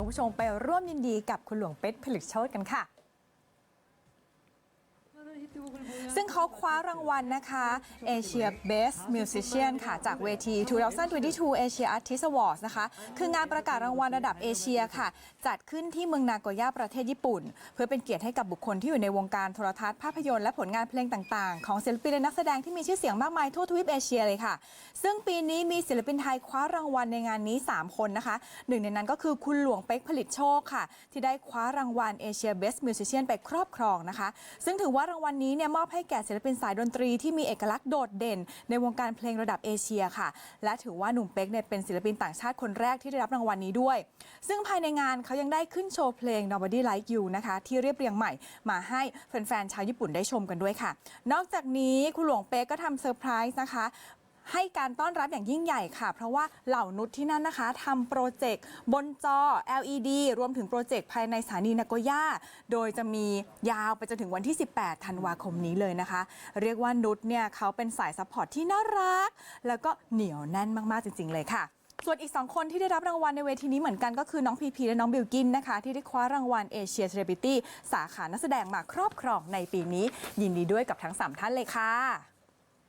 คุณผู้ชมไปร่วมยินดีกับคุณหลวงเป็ดผลิตโชตกันค่ะ ซึ่งเขาคว้ารางวัลนะคะ Asia Best Musician ค่ะ จากเวที 2022 Asia Artist Awards นะคะ คืองานประกาศรางวัลระดับเอเชียค่ะ จัดขึ้นที่เมืองนาโกย่าประเทศญี่ปุ่น เพื่อเป็นเกียรติให้กับบุคคลที่อยู่ในวงการโทรทัศน์ภาพยนตร์และผลงานเพลงต่างๆ ของศิลปินและนักแสดงที่มีชื่อเสียงมากมายทั่วทวีปเอเชียเลยค่ะ ซึ่งปีนี้มีศิลปินไทยคว้ารางวัลในงานนี้ 3 คนนะคะ หนึ่งในนั้นก็คือคุณหลวงเป๊กผลิตโชคค่ะ ที่ได้คว้ารางวัล Asia Best Musician ไปครอบครองนะคะ ซึ่งถือว่ารางวัลนี้เนี่ยมอบให้แก่ศิลปินสายดนตรีที่มีเอกลักษณ์โดดเด่น ในวงการเพลงระดับเอเชียค่ะ และถือว่าหนุ่มเป๊กเนี่ยเป็นศิลปินต่างชาติคนแรกที่ได้รับรางวัลนี้ด้วย ซึ่งภายในงานเขายังได้ขึ้นโชว์เพลง Nobody Like You นะคะ ที่เรียบเรียงใหม่ มาให้แฟนๆชาวญี่ปุ่นได้ชมกันด้วยค่ะ นอกจากนี้คุณหลวงเป๊กก็ทำเซอร์ไพรส์นะคะ ให้การต้อนรับอย่างยิ่งใหญ่ค่ะ เพราะว่าเหล่านุชที่นั่นนะคะทำโปรเจกต์บนจอ LED รวมถึงโปรเจกต์ภายในสถานีนากย่า โดยจะมียาวไปจนถึงวันที่ 18 ธันวาคมนี้เลยนะคะ เรียกว่านุชเนี่ยเขาเป็นสายซัพพอร์ตที่น่ารัก แล้วก็เหนียวแน่นมากๆจริง ๆ เลยค่ะส่วนอีก 2 คนที่ได้รับรางวัลในเวทีนี้เหมือนกันก็คือน้องพีพีและน้องบิลกินนะคะ ที่ได้คว้ารางวัลเอเชียเซเลบริตี้สาขานักแสดงมาครอบครองในปีนี้ ยินดีด้วยกับทั้งสามท่านเลยค่ะ